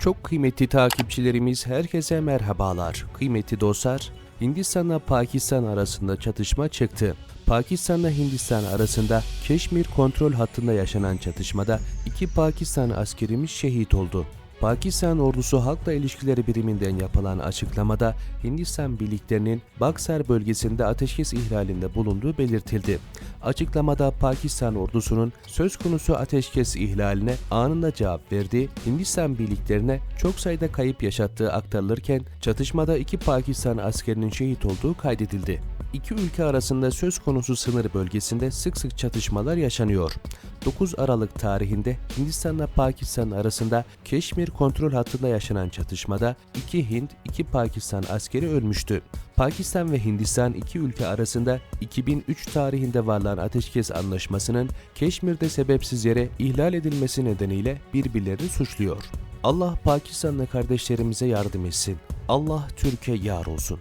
Çok kıymetli takipçilerimiz herkese merhabalar. Kıymetli dostlar, Hindistan'la Pakistan arasında çatışma çıktı. Pakistan'la Hindistan arasında Keşmir kontrol hattında yaşanan çatışmada iki Pakistan askerimiz şehit oldu. Pakistan ordusu halkla ilişkileri biriminden yapılan açıklamada Hindistan birliklerinin Baksar bölgesinde ateşkes ihlalinde bulunduğu belirtildi. Açıklamada Pakistan ordusunun söz konusu ateşkes ihlaline anında cevap verdiği, Hindistan birliklerine çok sayıda kayıp yaşattığı aktarılırken çatışmada iki Pakistan askerinin şehit olduğu kaydedildi. İki ülke arasında söz konusu sınır bölgesinde sık sık çatışmalar yaşanıyor. 9 Aralık tarihinde Hindistan'la Pakistan arasında Keşmir kontrol hattında yaşanan çatışmada iki Hint, iki Pakistan askeri ölmüştü. Pakistan ve Hindistan iki ülke arasında 2003 tarihinde varılan ateşkes anlaşmasının Keşmir'de sebepsiz yere ihlal edilmesi nedeniyle birbirlerini suçluyor. Allah Pakistanlı kardeşlerimize yardım etsin. Allah Türkiye yar olsun.